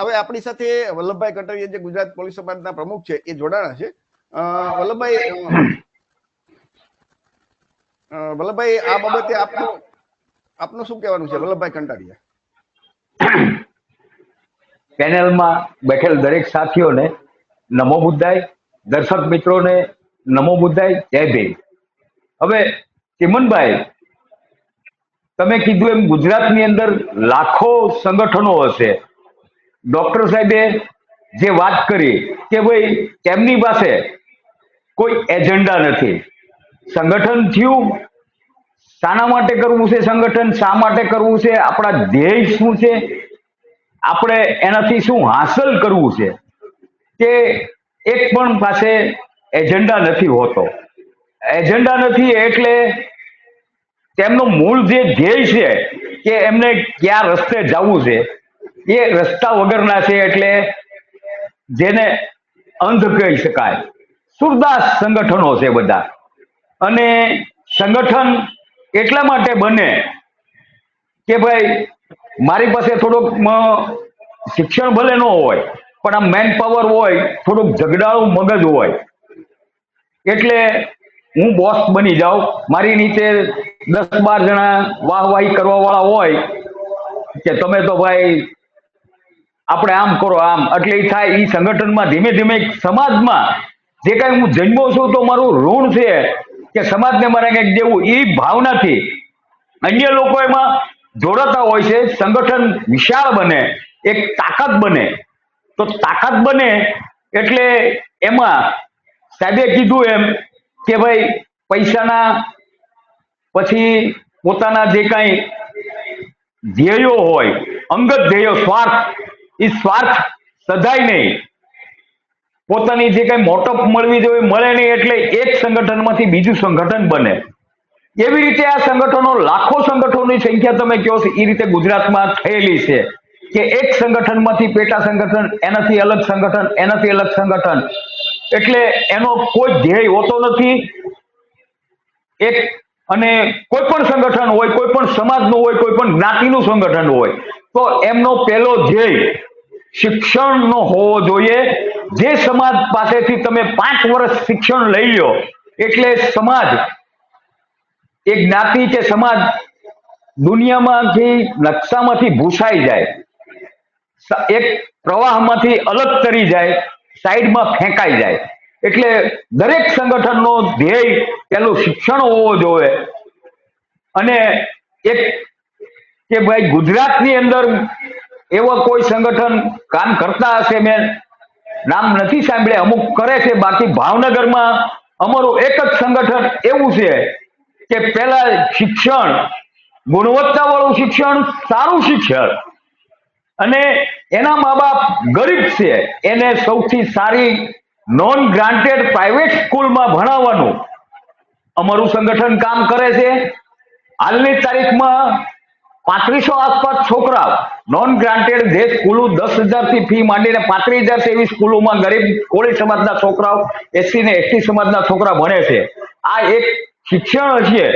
હવે આપણી સાથે વલ્લભભાઈ કટરિયા જે ગુજરાત પોલીસ સમાજના પ્રમુખ છે, એ જોડાણા છે. વલ્લભભાઈ વલ્લભભાઈ, આ બાબતે આપનું આપનું શું કહેવાનું છે, વલ્લભભાઈ કંટારિયા? પેનલમાં બેઠેલ દરેક સાથીઓને નમો બુદ્ધાય, દર્શક મિત્રોને નમો બુદ્ધાય, જય ભીમ. હવે ચિમનભાઈ, તમે કીધું એમ ગુજરાતની અંદર લાખો સંગઠનો હશે. ડોક્ટર સાહેબે જે વાત કરી કે ભાઈ, તેમની પાસે કોઈ એજન્ડા નથી. સંગઠન થયું. શાના માટે કરવું છે સંગઠન? શા માટે કરવું છે? આપણા ધ્યેય શું છે? આપણે એનાથી શું હાંસલ કરવું છે? કે એક પણ પાસે એજન્ડા નથી હોતો. એજન્ડા નથી એટલે તેમનો મૂળ જે ધ્યેય છે કે એમને ક્યાં રસ્તે જવું છે એ રસ્તા વગરના છે એટલે જેને અંધ કહી શકાય. સુરદાસ સંગઠનો છે બધા. અને સંગઠન એટલા માટે બને કે ભાઈ, મારી પાસે થોડુંક શિક્ષણ ભલે ન હોય, પણ આ મેન પાવર હોય, થોડુંક ઝઘડાળું મગજ હોય. એટલે હું બોસ બની જાઉં. મારી નીચે દસ બાર જણા વાહવાહી કરવા વાળા હોય, કે તમે તો ભાઈ આપણે આમ કરો, આમ. એટલે એ થાય એ સંગઠનમાં ધીમે ધીમે સમાજમાં જે કાંઈ હું જન્મો છું તો મારું ઋણ છે કે સમાજને મારે કંઈક દેવું એ ભાવનાથી. અન્ય લોકો એમાં જોડાતા હોય છે, સંગઠન વિશાળ બને, એક તાકાત બને. તો તાકાત બને એટલે એમાં સાહેબે કીધું એમ કે ભાઈ, પૈસાના પછી પોતાના જે કાંઈ ધ્યેયો હોય, અંગત ધ્યેયો, સ્વાર્થ એ સ્વાર્થ સદાય નહીં. પોતાની જે કઈ મોટપ મળવી જોઈએ, મળે નહીં એટલે એક સંગઠનમાંથી બીજું સંગઠન બને. એવી રીતે આ સંગઠનો લાખો સંગઠનોની સંખ્યા તમે કહો છો એ રીતે ગુજરાતમાં થયેલી છે કે એક સંગઠનમાંથી પેટા સંગઠન, એનાથી અલગ સંગઠન, એનાથી અલગ સંગઠન. એટલે એનો કોઈ ધ્યેય હોતો નથી. એક અને કોઈ પણ સંગઠન હોય, કોઈ પણ સમાજનું હોય, કોઈ પણ જ્ઞાતિનું સંગઠન હોય તો એમનો પહેલો ધ્યેય શિક્ષણનો હોવો જોઈએ. જે સમાજ પાસેથી તમે પાંચ વર્ષ શિક્ષણ લઈ લો, એટલે સમાજ, એ જ્ઞાતિ કે સમાજ દુનિયામાંથી, નકશામાંથી ભૂસાઈ જાય. એક પ્રવાહમાંથી અલગ તરી જાય, સાઈડમાં ફેંકાઈ જાય. એટલે દરેક સંગઠનનો ધ્યેય પેલું શિક્ષણ હોવો જોઈએ. અને એક કે ભાઈ ગુજરાતની અંદર એવા કોઈ સંગઠન કામ કરતા હશે મેં નામ નથી સાંભળ્યા. અમુક કરે છે, બાકી ભાવનગરમાં અમારું એક જ સંગઠન એવું છે કે પેલા શિક્ષણ ગુણવત્તા વાળું શિક્ષણ, સારું શિક્ષણ. અને એના મા બાપ ગરીબ છે, એને સૌથી સારી નોન ગ્રાન્ટેડ પ્રાઇવેટ સ્કૂલમાં ભણાવવાનું. અમારું સંગઠન કામ કરે છે. હાલની તારીખમાં પાંત્રીસો આસપાસ છોકરા નોન ગ્રાન્ટેડ જે સ્કૂલો દસ હજારથી ફી માંડીને પાંત્રીસ હજાર એવી સ્કૂલોમાં ગરીબ કોળી સમાજના છોકરાઓ એસસી ને એસટી સમાજના છોકરા ભણે છે. આ એક શિક્ષણ છે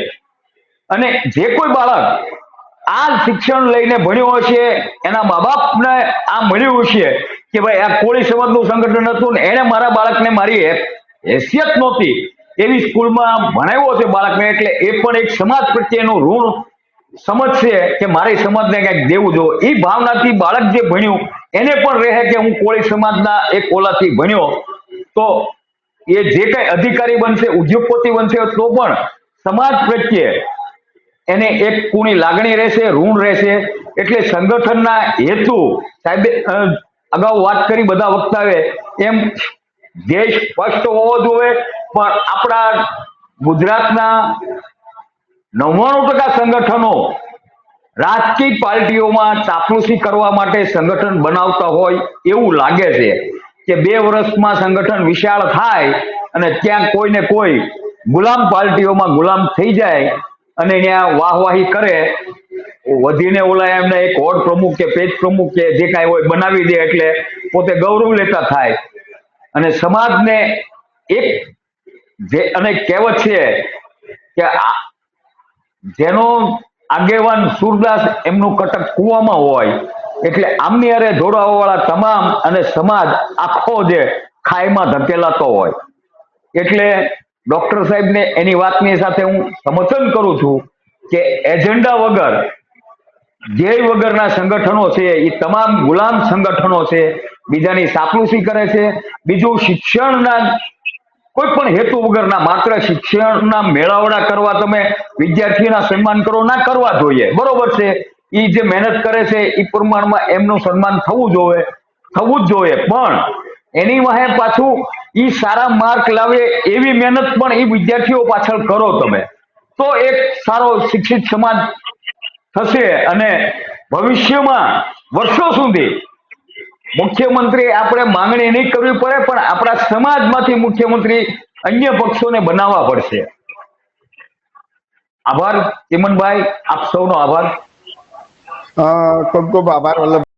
અને જે કોઈ બાળક આ શિક્ષણ લઈને ભણ્યો હશે એના મા બાપને આ મળ્યું હશે કે ભાઈ આ કોળી સમાજનું સંગઠન હતું ને એને મારા બાળકને મારી હેસિયત નહોતી. એવી સ્કૂલમાં ભણાવ્યો છે બાળકને, એટલે એ પણ એક સમાજ પ્રત્યેનું ઋણ સમજશે કે મારે સમાજને કંઈક દેવું જો એ ભાવનાથી બાળક જે ભણ્યું, એને પણ રહે કે હું કોળી સમાજના એક ઓલાથી ભણ્યો, તો એ જે કઈ અધિકારી બનશે, ઉદ્યોગપતિ બનશે, તો પણ સમાજ પ્રત્યે એને એક કુણી લાગણી રહેશે, ઋણ રહેશે. એટલે સંગઠનના હેતુ, સાહેબે અગાઉ વાત કરી બધા વક્તાવે એમ ધ્યેય સ્પષ્ટ હોવો જોઈએ, પણ આપણા ગુજરાતના નવ્વાણું ટકા સંગઠનો રાજકીય પાર્ટીઓમાં ચાપલુસી કરવા માટે સંગઠન બનાવતા હોય એવું લાગે છે કે બે વર્ષમાં સંગઠન વિશાળ થાય અને ત્યાં કોઈને કોઈ ગુલામ પાર્ટીઓમાં ગુલામ થઈ જાય અને ત્યાં વાહવાહી કરે, વધીને ઓલા એમને એક વોર્ડ પ્રમુખ કે પેજ પ્રમુખ કે જે કાંઈ હોય બનાવી દે એટલે પોતે ગૌરવ લેતા થાય. અને સમાજને એક જે અને કહેવત છે કે જેનો આગેવાન સુરદાસ એમનું કટક કુવામાં હોય, એટલે આમની અરે જોડાવા તમામ અને સમાજ આખો જે ખાઈમાં ધકેલાતો હોય. એટલે ડોક્ટર સાહેબને એની વાતની સાથે હું સમર્થન કરું છું કે એજન્ડા વગર, ધ્યેય વગરના સંગઠનો છે, એ તમામ ગુલામ સંગઠનો છે, બીજાની સાપલુસી કરે છે, બીજું શિક્ષણના કોઈ પણ હેતુ વગરના માત્ર શિક્ષણના મેળાવડા કરવા તમે વિદ્યાર્થીઓના સન્માન કરો ના કરવા જોઈએ. બરોબર છે? એ જે મહેનત કરે છે એ પ્રમાણમાં એમનું સન્માન થવું જોઈએ થવું જ જોઈએ. પણ એની વાહે પાછું એ સારા માર્ક લાવે એવી મહેનત પણ એ વિદ્યાર્થીઓ પાછળ કરો તમે. તો એક સારો શિક્ષિત સમાજ થશે અને ભવિષ્યમાં વર્ષો સુધી મુખ્યમંત્રી આપણે માંગણી નહીં કરવી પડે, પણ આપણા સમાજમાંથી મુખ્યમંત્રી અન્ય પક્ષોને બનાવવા પડશે. આભાર ચિમનભાઈ આપ સૌનો આભાર. ખૂબ ખૂબ આભાર વલ્લભ